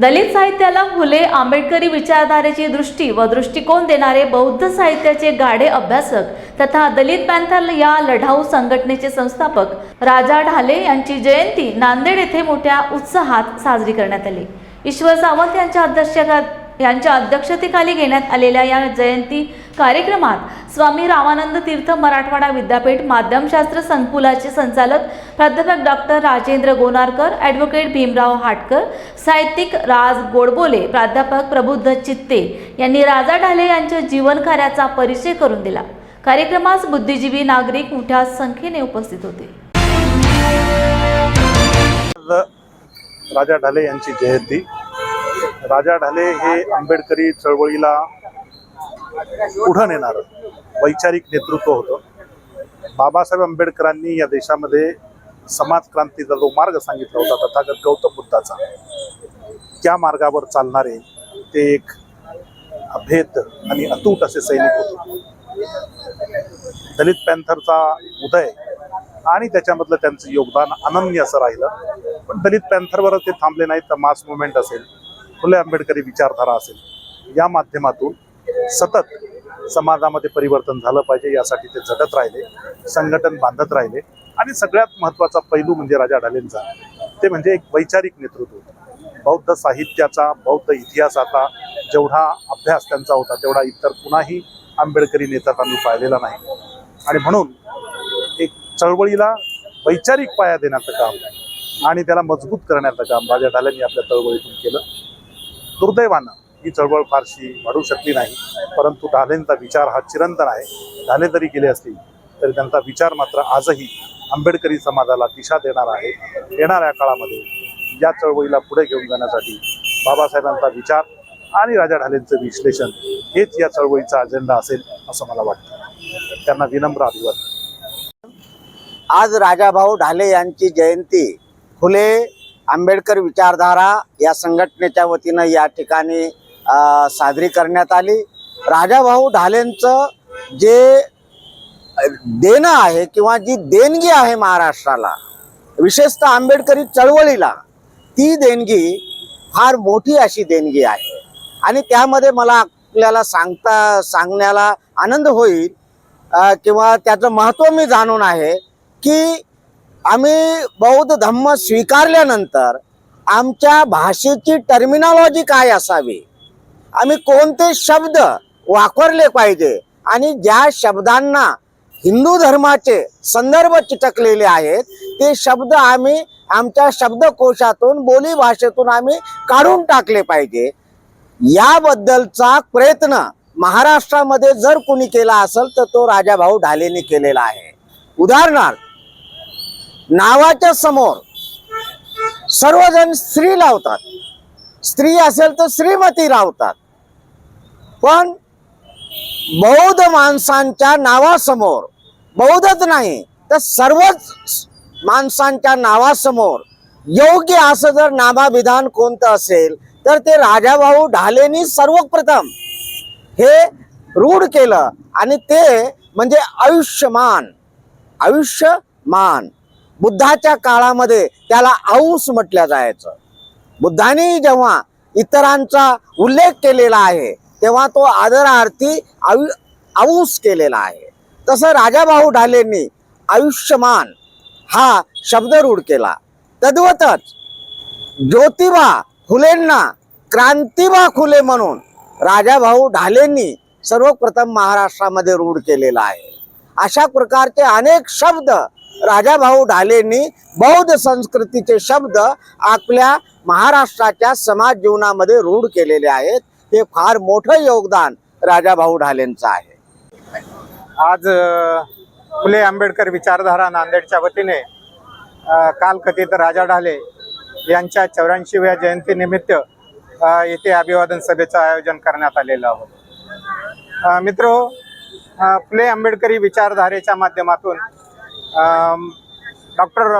दलित साहित्याला फुले आंबेडकरी विचारधारेची दृष्टी व दृष्टिकोन देणारे बौद्ध साहित्याचे गाढे अभ्यासक तथा दलित पॅन्थर या लढाऊ संघटनेचे संस्थापक राजा ढाले यांची जयंती नांदेड येथे मोठ्या उत्साहात साजरी करण्यात आली. ईश्वर सावंत यांच्या अध्यक्षतेखाली यांच्या अध्यक्षतेखाली घेण्यात आलेल्या या जयंती कार्यक्रमात स्वामी रामानंद तीर्थ मराठवाडा विद्यापीठ माध्यमशास्त्र संकुलाचे संचालक प्राध्यापक डॉक्टर राजेंद्र गोनारकर ॲडव्होकेट भीमराव हाटकर साहित्यिक राज गोडबोले प्राध्यापक प्रबुद्ध चित्ते यांनी राजा ढाले यांच्या जीवनकार्याचा परिचय करून दिला. कार्यक्रमास बुद्धिजीवी नागरिक मोठ्या संख्येने उपस्थित होते. राजा ढाले यांची जयंती राजा ढाले हे आंबेडकरी चळवळीला पुढं नेणारं वैचारिक नेतृत्व होतं. बाबासाहेब आंबेडकरांनी या देशामध्ये समाज क्रांतीचा जो मार्ग सांगितला होता तथागत गौतम बुद्धाचा त्या मार्गावर चालणारे ते एक अभेद आणि अतूट असे सैनिक होते. दलित पॅन्थरचा उदय आणि त्याच्यामधलं त्यांचं योगदान अनन्य असं राहिलं. पण दलित पॅन्थरवर ते थांबले नाहीत तर मास मुवमेंट असेल. फुले आंबेडकरी विचारधारा असेल या माध्यमातून सतत समाजामध्ये परिवर्तन झालं पाहिजे यासाठी ते झटत राहिले संघटन बांधत राहिले. आणि सगळ्यात महत्त्वाचा पैलू म्हणजे राजा ढालेंचा ते म्हणजे एक वैचारिक नेतृत्व. बौद्ध साहित्याचा बौद्ध इतिहासाचा जेवढा अभ्यास त्यांचा होता तेवढा इतर कुणाही आंबेडकरी नेत्यात आम्ही पाहिलेला नाही. आणि म्हणून एक चळवळीला वैचारिक पाया देण्याचं काम आणि त्याला मजबूत करण्याचं काम राजा ढाल्यांनी आपल्या चळवळीतून केलं. दुर्दैवानं ही चळवळ फारशी वाढू शकली नाही. परंतु ढालेंचा विचार हा चिरंतन आहे. ढाले जरी गेले असतील तरी त्यांचा विचार मात्र आजही आंबेडकरी समाजाला दिशा देणार आहे. येणाऱ्या काळामध्ये या चळवळीला पुढे घेऊन जाण्यासाठी बाबासाहेबांचा विचार आणि राजा ढालेंचं विश्लेषण हेच या चळवळीचा अजेंडा असेल असं मला वाटतं. त्यांना विनम्र अभिवादन. आज राजाभाऊ ढाले यांची जयंती फुले आंबेडकर विचारधारा या संघटनेच्या वतीनं या ठिकाणी साजरी करण्यात आली. राजाभाऊ ढालेंचं जे देणं आहे किंवा जी देणगी आहे महाराष्ट्राला विशेषतः आंबेडकरी चळवळीला ती देणगी फार मोठी अशी देणगी आहे. आणि त्यामध्ये मला आपल्याला सांगता सांगण्याला आनंद होईल किंवा त्याचं महत्त्व मी जाणून आहे की आम्ही बौद्ध धम्म स्वीकारल्यानंतर आमच्या भाषेची टर्मिनॉलॉजी काय असावी? आम्ही कोणते शब्द वापरले पाहिजे? आणि ज्या शब्दांना हिंदू धर्माचे संदर्भ चिटकलेले आहेत ते शब्द आम्ही आमच्या शब्दकोशातून बोली भाषेतून आम्ही काढून टाकले पाहिजे. याबद्दलचा प्रयत्न महाराष्ट्रामध्ये जर कोणी केला असेल तर तो राजाभाऊ ढालेने केलेला आहे. उदाहरणार्थ नावाच्या समोर सर्वजण स्त्री लावतात. स्त्री असेल तर श्रीमती लावतात पण बौद्ध माणसांच्या नावासमोर बौद्धच नाही तर सर्वच माणसांच्या नावासमोर योग्य असं जर नामाविधान कोणतं असेल तर ते राजाभाऊ ढालेंनी सर्वप्रथम हे रूढ केलं आणि ते म्हणजे आयुष्यमान आयुष्यमान. बुद्धाच्या काळामध्ये त्याला औस म्हटलं जायचं. बुद्धाने जेव्हा इतरांचा उल्लेख केलेला आहे तेव्हा तो आदरार्थी आयु औस केलेला आहे. तसं राजाभाऊ ढालेंनी आयुष्यमान हा शब्द रूढ केला. तद्वतच ज्योतिबा फुलेंना क्रांतिबा खुले म्हणून राजाभाऊ ढालेंनी सर्वप्रथम महाराष्ट्रामध्ये रूढ केलेला आहे. अशा प्रकारचे अनेक शब्द राजाभाऊ ढालेंनी बौद्ध संस्कृतीचे शब्द आपल्या महाराष्ट्राच्या समाज जीवनामध्ये रूढ केलेले आहेत. हे फार मोठं योगदान राजाभाऊ ढालेंचं आहे. आज फुले आंबेडकर विचारधारा नांदेडच्या वतीने कालकथित राजा ढाले यांच्या चौऱ्याऐंशीव्या जयंतीनिमित्त येथे अभिवादन सभेचं आयोजन करण्यात आलेलं आहोत मित्र फुले आंबेडकरी विचारधारेच्या माध्यमातून डॉक्टर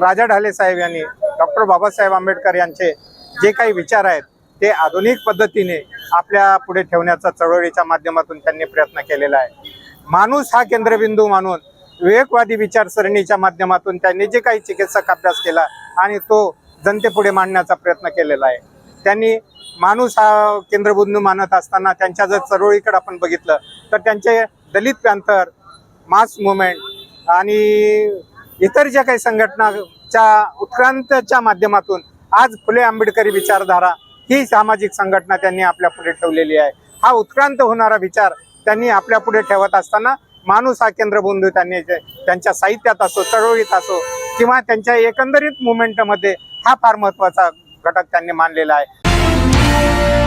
राजा ढाले साहेब यांनी डॉक्टर बाबासाहेब आंबेडकर यांचे जे काही विचार आहेत ते आधुनिक पद्धतीने आपल्या पुढे ठेवण्याचा चळवळीच्या माध्यमातून त्यांनी प्रयत्न केलेला आहे. माणूस हा केंद्रबिंदू मानून विवेकवादी विचारसरणीच्या माध्यमातून त्यांनी जे काही चिकित्सक अभ्यास केला आणि तो जनतेपुढे मांडण्याचा प्रयत्न केलेला आहे. त्यांनी माणूस हा केंद्रबिंदू मानत असताना त्यांच्या जर चळवळीकडे आपण बघितलं तर त्यांचे दलित पॅंथर मास मुवमेंट आणि इतर ज्या काही संघटनाच्या उत्क्रांतच्या माध्यमातून आज फुले आंबेडकरी विचारधारा ही सामाजिक संघटना त्यांनी आपल्या पुढे ठेवलेली आहे. हा उत्क्रांत होणारा विचार त्यांनी आपल्या पुढे ठेवत असताना माणूस हा केंद्रबिंदू त्यांनी जे- त्यांच्या साहित्यात असो चळवळीत असो किंवा त्यांच्या एकंदरीत मुवमेंटमध्ये हा फार महत्त्वाचा घटक त्यांनी मानलेला आहे.